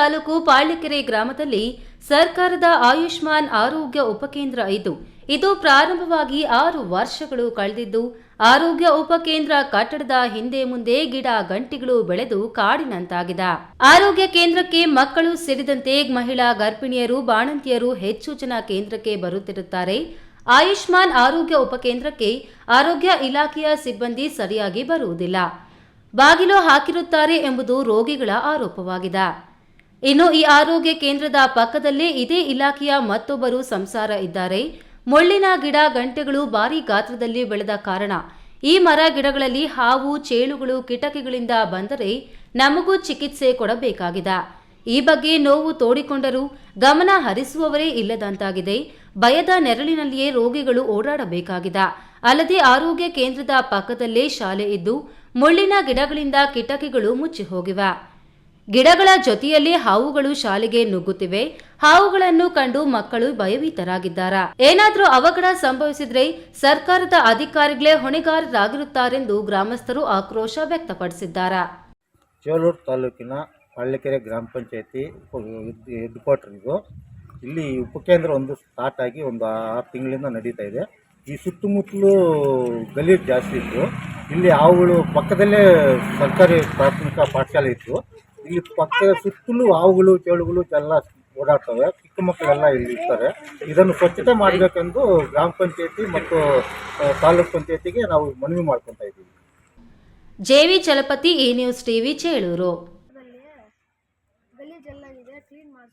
ತಾಲೂಕು ಪಾಳ್ಯಕೆರೆ ಗ್ರಾಮದಲ್ಲಿ ಸರ್ಕಾರದ ಆಯುಷ್ಮಾನ್ ಆರೋಗ್ಯ ಉಪಕೇಂದ್ರ ಇದು ಇದು ಪ್ರಾರಂಭವಾಗಿ ಆರು ವರ್ಷಗಳು ಕಳೆದಿದ್ದು, ಆರೋಗ್ಯ ಉಪಕೇಂದ್ರ ಕಟ್ಟಡದ ಹಿಂದೆ ಮುಂದೆ ಗಿಡ ಗಂಟಿಗಳು ಬೆಳೆದು ಕಾಡಿನಂತಾಗಿದೆ. ಆರೋಗ್ಯ ಕೇಂದ್ರಕ್ಕೆ ಮಕ್ಕಳು ಸೇರಿದಂತೆ ಮಹಿಳಾ ಗರ್ಭಿಣಿಯರು, ಬಾಣಂತಿಯರು ಹೆಚ್ಚು ಜನ ಕೇಂದ್ರಕ್ಕೆ ಬರುತ್ತಿರುತ್ತಾರೆ. ಆಯುಷ್ಮಾನ್ ಆರೋಗ್ಯ ಉಪಕೇಂದ್ರಕ್ಕೆ ಆರೋಗ್ಯ ಇಲಾಖೆಯ ಸಿಬ್ಬಂದಿ ಸರಿಯಾಗಿ ಬರುವುದಿಲ್ಲ. ಬಾಗಿಲು ಹಾಕಿರುತ್ತಾರೆ ಎಂಬುದು ರೋಗಿಗಳ ಆರೋಪವಾಗಿದೆ. ಇನ್ನು ಈ ಆರೋಗ್ಯ ಕೇಂದ್ರದ ಪಕ್ಕದಲ್ಲೇ ಇದೇ ಇಲಾಖೆಯ ಮತ್ತೊಬ್ಬರು ಸಂಸಾರ ಇದ್ದಾರೆ. ಮುಳ್ಳಿನ ಗಿಡ ಗಂಟೆಗಳು ಭಾರಿ ಗಾತ್ರದಲ್ಲಿ ಬೆಳೆದ ಕಾರಣ ಈ ಮರ ಗಿಡಗಳಲ್ಲಿ ಹಾವು, ಚೇಳುಗಳು, ಕಿಟಕಿಗಳಿಂದ ಬಂದರೆ ನಮಗೂ ಚಿಕಿತ್ಸೆ ಕೊಡಬೇಕಾಗಿದೆ. ಈ ಬಗ್ಗೆ ನೋವು ತೋಡಿಕೊಂಡರೂ ಗಮನ ಹರಿಸುವವರೇ ಇಲ್ಲದಂತಾಗಿದೆ. ಭಯದ ನೆರಳಿನಲ್ಲಿಯೇ ರೋಗಿಗಳು ಓಡಾಡಬೇಕಾಗಿದೆ. ಅಲ್ಲದೆ ಆರೋಗ್ಯ ಕೇಂದ್ರದ ಪಕ್ಕದಲ್ಲೇ ಶಾಲೆ ಇದ್ದು ಮುಳ್ಳಿನ ಗಿಡಗಳಿಂದ ಕಿಟಕಿಗಳು ಮುಚ್ಚಿ ಹೋಗಿವೆ ಗಿಡಗಳ ಜೊತೆಯಲ್ಲಿ ಹಾವುಗಳು ಶಾಲೆಗೆ ನುಗ್ಗುತ್ತಿವೆ. ಹಾವುಗಳನ್ನು ಕಂಡು ಮಕ್ಕಳು ಭಯಭೀತರಾಗಿದ್ದಾರೆ. ಏನಾದರೂ ಅವಘಡ ಸಂಭವಿಸಿದ್ರೆ ಸರ್ಕಾರದ ಅಧಿಕಾರಿಗಳೇ ಹೊಣೆಗಾರರಾಗಿರುತ್ತಾರೆಂದು ಗ್ರಾಮಸ್ಥರು ಆಕ್ರೋಶ ವ್ಯಕ್ತಪಡಿಸಿದ್ದಾರೆ. ಚೇಳೂರು ತಾಲೂಕಿನ ಹಳ್ಳಿಕೆರೆ ಗ್ರಾಮ ಪಂಚಾಯತಿ ಹೆಡ್ ಕ್ವಾರ್ಟರ್ ಇದು ಇಲ್ಲಿ ಉಪಕೇಂದ್ರ ಒಂದು ಸ್ಟಾರ್ಟ್ ಆಗಿ ಒಂದು ಆರು ತಿಂಗಳಿಂದ ನಡೀತಾ ಇದೆ. ಈ ಸುತ್ತಮುತ್ತಲು ಗಲೀಜು ಜಾಸ್ತಿ ಇತ್ತು. ಇಲ್ಲಿ ಹಾವುಗಳು ಪಕ್ಕದಲ್ಲೇ ಸರ್ಕಾರಿ ಪ್ರಾಥಮಿಕ ಪಾಠಶಾಲೆ ಇತ್ತು. ಇಲ್ಲಿ ಪಕ್ಕದ ಸುತ್ತಲೂ ಹಾವುಗಳು, ಚೇಳುಗಳು ಎಲ್ಲ ಓಡಾಡ್ತವೆ. ಚಿಕ್ಕ ಮಕ್ಕಳೆಲ್ಲ ಇಲ್ಲಿ ಇರ್ತಾರೆ. ಇದನ್ನು ಸ್ವಚ್ಛತೆ ಮಾಡಬೇಕೆಂದು ಗ್ರಾಮ ಪಂಚಾಯತಿ ಮತ್ತು ತಾಲೂಕು ತಾಲೂಕ್ ಪಂಚಾಯತಿಗೆ ನಾವು ಮನವಿ ಮಾಡ್ಕೊತಾ ಇದ್ದೀವಿ. JV Chalapathi A news TV, Chelur.